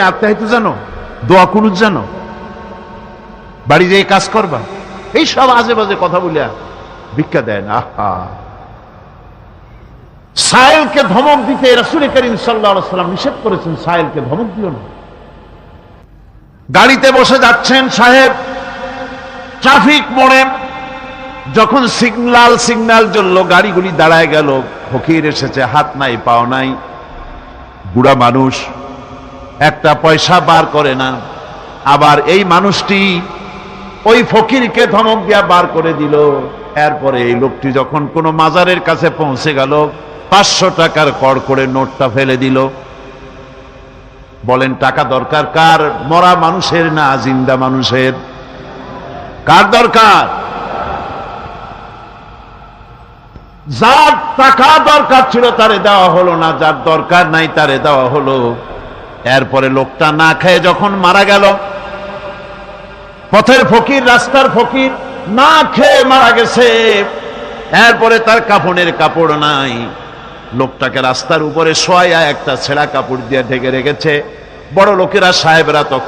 আত্মাহিত জানো? দোয়া জানো? বাড়ি যেয়ে কাজ করবা? এই সব আজে বাজে কথা ভিক্ষা ধমক দিতে নিষেধ করেছেন ধমক দিও না। গাড়িতে বসে যাচ্ছেন সাহেব। ট্রাফিক মোড়ে। যখন সিগনাল সিগন্যাল জ্বললো, গাড়িগুলি দাঁড়ায় গেল। ফকির এসেছে, হাত নাই, পাও নাই। বুড়া মানুষ একটা পয়সা বার করে না। আবার এই মানুষটি ওই ফকিরকে ধমক দিয়া বার করে দিল। এরপরে এই লোকটি যখন কোনো মাজারের কাছে পৌঁছে গেল, পাঁচশো টাকার কড় করে নোটটা ফেলে দিল। বলেন, টাকা দরকার কার? মরা মানুষের না জিন্দা মানুষের? কার দরকার? যার টাকা দরকার ছিল তারে দেওয়া হলো না, যার দরকার নাই তারে দেওয়া হলো। এরপরে লোকটা না খেয়ে যখন মারা গেল, পথের ফকির, রাস্তার ফকির, না খেয়ে মারা গেছে। এরপরে তার কাপড়ের কাপড় নাই। লোকটাকে রাস্তার উপরে শোয়া একটা ছেঁড়া কাপড় দিয়ে ঢেকে রেখেছে। বড় লোকেরা সাহেবরা তখন